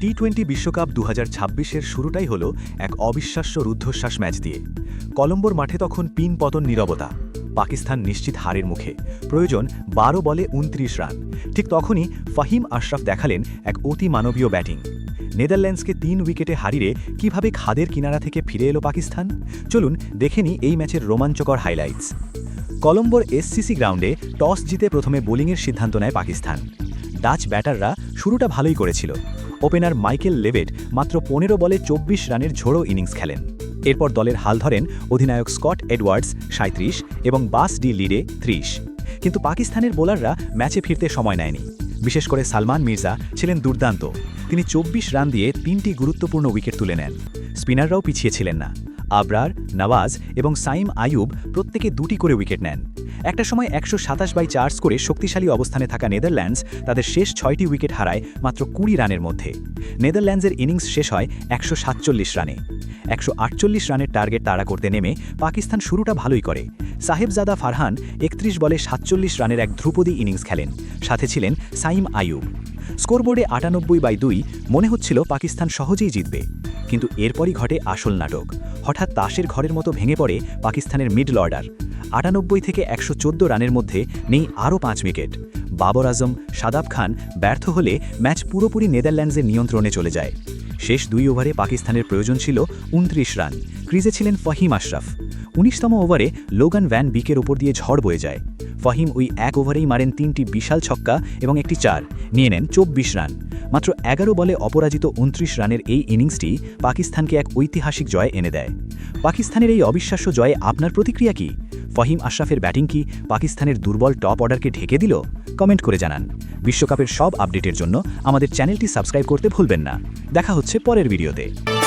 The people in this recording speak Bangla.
টি টোয়েন্টি বিশ্বকাপ দু ছাব্বিশের শুরুটাই হল এক অবিশ্বাস্য রুদ্ধশ্বাস ম্যাচ দিয়ে। কলম্বোর মাঠে তখন পিন পতন নীরবতা। পাকিস্তান নিশ্চিত হারের মুখে। প্রয়োজন বারো বলে উনত্রিশ রান। ঠিক তখনই ফাহিম আশরাফ দেখালেন এক অতি মানবীয় ব্যাটিং। নেদারল্যান্ডসকে তিন উইকেটে হারিয়ে কীভাবে খাদের কিনারা থেকে ফিরে এলো পাকিস্তান? চলুন দেখে নিই এই ম্যাচের রোমাঞ্চকর হাইলাইটস কলম্বোর এসসিসি গ্রাউন্ডে টস জিতে প্রথমে বোলিংয়ের সিদ্ধান্ত নেয় পাকিস্তান। ডাচ ব্যাটাররা শুরুটা ভালোই করেছিল। ওপেনার মাইকেল লেভেট মাত্র পনেরো বলে চব্বিশ রানের ঝোড়ো ইনিংস খেলেন। এরপর দলের হাল ধরেন অধিনায়ক স্কট এডওয়ার্ডস সাঁত্রিশ এবং বাস ডি লিডে ত্রিশ। কিন্তু পাকিস্তানের বোলাররা ম্যাচে ফিরতে সময় নেয়নি। বিশেষ করে সালমান মির্জা ছিলেন দুর্দান্ত। তিনি চব্বিশ রান দিয়ে তিনটি গুরুত্বপূর্ণ উইকেট তুলে নেন। স্পিনাররাও পিছিয়ে ছিলেন না। আবরার, নওয়াজ এবং সাইম আইয়ুব প্রত্যেকে দুটি করে উইকেট নেন। একটা সময় একশো সাতাশ বাই চার করে শক্তিশালী অবস্থানে থাকা নেদারল্যান্ডস তাদের শেষ ছয়টি উইকেট হারায় মাত্র কুড়ি রানের মধ্যে। নেদারল্যান্ডসের ইনিংস শেষ হয় একশো সাতচল্লিশ রানে। একশো আটচল্লিশ রানের টার্গেট তাড়া করতে নেমে পাকিস্তান শুরুটা ভালোই করে। সাহেবজাদা ফারহান একত্রিশ বলে সাতচল্লিশ রানের এক ধ্রুপদী ইনিংস খেলেন, সাথে ছিলেন সাইম আইয়ুব। স্কোরবোর্ডে আটানব্বই বাই দুই মনে হচ্ছিল পাকিস্তান সহজেই জিতবে। কিন্তু এরপরই ঘটে আসল নাটক। হঠাৎ তাসের ঘরের মতো ভেঙে পড়ে পাকিস্তানের মিডল অর্ডার আটানব্বই থেকে একশো চোদ্দ রানের মধ্যে নেই আরও পাঁচ উইকেট। বাবর আজম, সাদাব খান ব্যর্থ হলে ম্যাচ পুরোপুরি নেদারল্যান্ডসের নিয়ন্ত্রণে চলে যায়। শেষ দুই ওভারে পাকিস্তানের প্রয়োজন ছিল উনত্রিশ রান। ক্রিজে ছিলেন ফহিম আশরাফ। উনিশতম ওভারে লোগান ভ্যান বিকের ওপর দিয়ে ঝড় বয়ে যায়। ফহিম ওই এক ওভারেই মারেন তিনটি বিশাল ছক্কা এবং একটি চার। নিয়ে নেন চব্বিশ রান। মাত্র এগারো বলে অপরাজিত উনত্রিশ রানের এই ইনিংসটি পাকিস্তানকে এক ঐতিহাসিক জয় এনে দেয়। পাকিস্তানের এই অবিশ্বাস্য জয়ে আপনার প্রতিক্রিয়া কি? ফহিম আশরাফের ব্যাটিং কি পাকিস্তানের দুর্বল টপ অর্ডারকে ঢেকে দিল? কমেন্ট করে জানান। বিশ্বকাপের সব আপডেটের জন্য আমাদের চ্যানেলটি সাবস্ক্রাইব করতে ভুলবেন না। দেখা হচ্ছে পরের ভিডিওতে।